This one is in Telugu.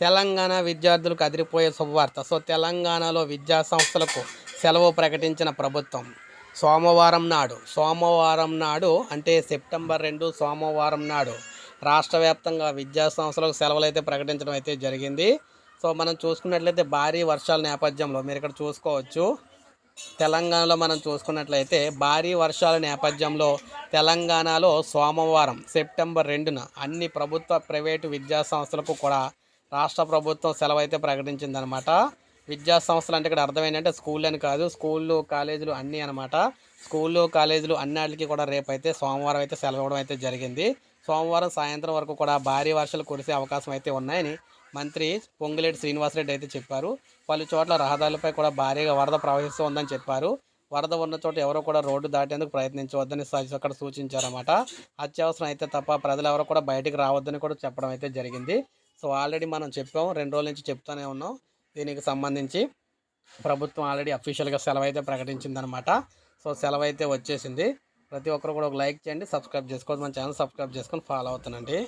తెలంగాణ విద్యార్థులకు అదిరిపోయే శుభవార్త. సో తెలంగాణలో విద్యా సంస్థలకు సెలవు ప్రకటించిన ప్రభుత్వం సోమవారం నాడు సోమవారం నాడు అంటే సెప్టెంబర్ రెండు సోమవారం నాడు రాష్ట్ర వ్యాప్తంగా విద్యా సంస్థలకు సెలవులు అయితే ప్రకటించడం అయితే జరిగింది. సో మనం చూసుకున్నట్లయితే భారీ వర్షాల నేపథ్యంలో మీరు ఇక్కడ చూసుకోవచ్చు. తెలంగాణలో మనం చూసుకున్నట్లయితే భారీ వర్షాల నేపథ్యంలో తెలంగాణలో సోమవారం సెప్టెంబర్ రెండున అన్ని ప్రభుత్వ ప్రైవేటు విద్యా సంస్థలకు కూడా రాష్ట్ర ప్రభుత్వం సెలవు అయితే ప్రకటించిందనమాట. విద్యా సంస్థలు అంటే ఇక్కడ అర్థం ఏంటంటే స్కూల్ అని కాదు స్కూళ్ళు కాలేజీలు అన్నీ అనమాట. స్కూళ్ళు కాలేజీలు అన్నిటికీ కూడా రేపైతే సోమవారం అయితే సెలవు ఇవ్వడం అయితే జరిగింది. సోమవారం సాయంత్రం వరకు కూడా భారీ వర్షాలు కురిసే అవకాశం అయితే ఉన్నాయని మంత్రి పొంగులేటి శ్రీనివాసరెడ్డి అయితే చెప్పారు. పలు చోట్ల రహదారులపై కూడా భారీగా వరద ప్రవహిస్తూ ఉందని చెప్పారు. వరద ఉన్న చోట ఎవరో కూడా రోడ్డు దాటేందుకు ప్రయత్నించవద్దని అక్కడ సూచించారన్నమాట. అత్యవసరం అయితే తప్ప ప్రజలు ఎవరు కూడా బయటికి రావద్దని కూడా చెప్పడం అయితే జరిగింది. సో ఆల్రెడీ మనం చెప్పాం రెండు రోజుల నుంచి చెప్తూనే ఉన్నాం. దీనికి సంబంధించి ప్రభుత్వం ఆల్రెడీ అఫీషియల్గా సెలవు అయితే ప్రకటించిందనమాట సో సెలవు అయితే వచ్చేసింది. ప్రతి ఒక్కరు కూడా ఒక లైక్ చేయండి సబ్స్క్రైబ్ చేసుకోవద్దు. మన ఛానల్ సబ్స్క్రైబ్ చేసుకొని ఫాలో అవుతానండి